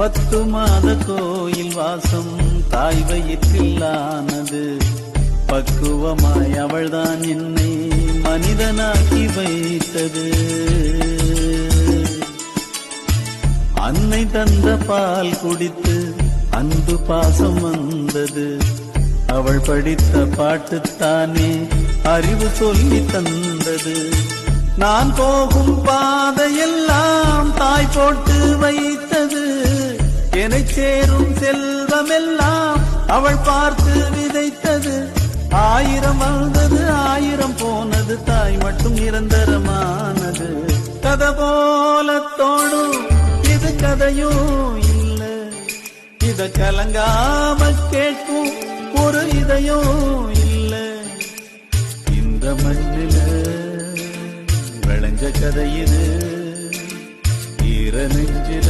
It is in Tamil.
பத்து மாத கோயில் வாசம் தாய் வயிற்றில்லானது. பக்குவமாய் அவள்தான் என்னை மனிதனாக்கி வைத்தது. அன்னை தந்த பால் குடித்து அன்பு பாசம் வந்தது. அவள் படித்த பாட்டுத்தானே அறிவு சொல்லி தந்தது. நான் போகும் பாதையெல்லாம் தாய் போட்டு என்னை சேரும் செல்வமெல்லாம் அவள் பார்த்து விதைத்தது. ஆயிரம் வந்தது ஆயிரம் போனது தாய் மட்டும் நிரந்தரமானது. கதை போல தோணும் இது கதையும் இல்லை. இத கலங்காம கேட்கும் ஒரு இதயம் இல்லை. இந்த மண்ணில விளைஞ்ச கதை இது. ஈர நெஞ்சில